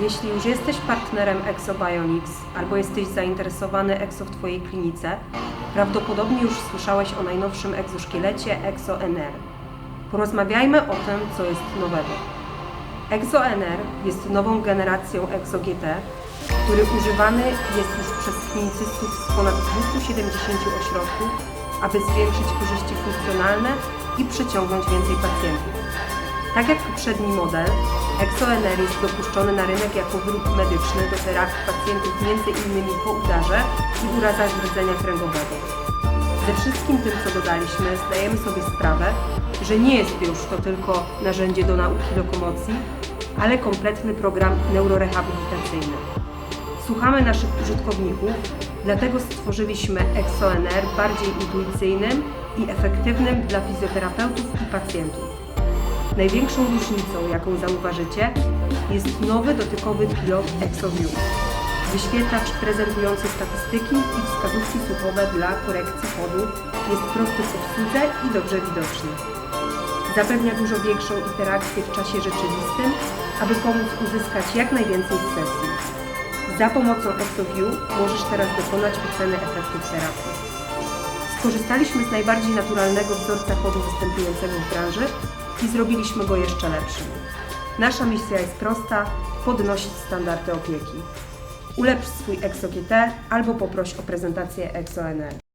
Jeśli już jesteś partnerem ExoBionics albo jesteś zainteresowany EXO w Twojej klinice, prawdopodobnie już słyszałeś o najnowszym egzoszkielecie ExoNR. Porozmawiajmy o tym, co jest nowego. ExoNR jest nową generacją ExoGT, który używany jest już przez klinicystów z ponad 270 ośrodków, aby zwiększyć korzyści funkcjonalne i przyciągnąć więcej pacjentów. Tak jak poprzedni model, ExoNR jest dopuszczony na rynek jako wyrób medyczny do terapii pacjentów m.in. po udarze i urazach rdzenia kręgowego. Ze wszystkim tym, co dodaliśmy, zdajemy sobie sprawę, że nie jest już to tylko narzędzie do nauki lokomocji, ale kompletny program neurorehabilitacyjny. Słuchamy naszych użytkowników, dlatego stworzyliśmy ExoNR bardziej intuicyjnym i efektywnym dla fizjoterapeutów i pacjentów. Największą różnicą, jaką zauważycie, jest nowy dotykowy pilot ExoView. Wyświetlacz prezentujący statystyki i wskazówki słuchowe dla korekcji chodu jest prosty w obsłudze i dobrze widoczny. Zapewnia dużo większą interakcję w czasie rzeczywistym, aby pomóc uzyskać jak najwięcej sesji. Za pomocą ExoView możesz teraz dokonać oceny efektów terapii. Skorzystaliśmy z najbardziej naturalnego wzorca chodu występującego w branży i zrobiliśmy go jeszcze lepszym. Nasza misja jest prosta: podnosić standardy opieki. Ulepsz swój ExoGT albo poproś o prezentację ExoNR.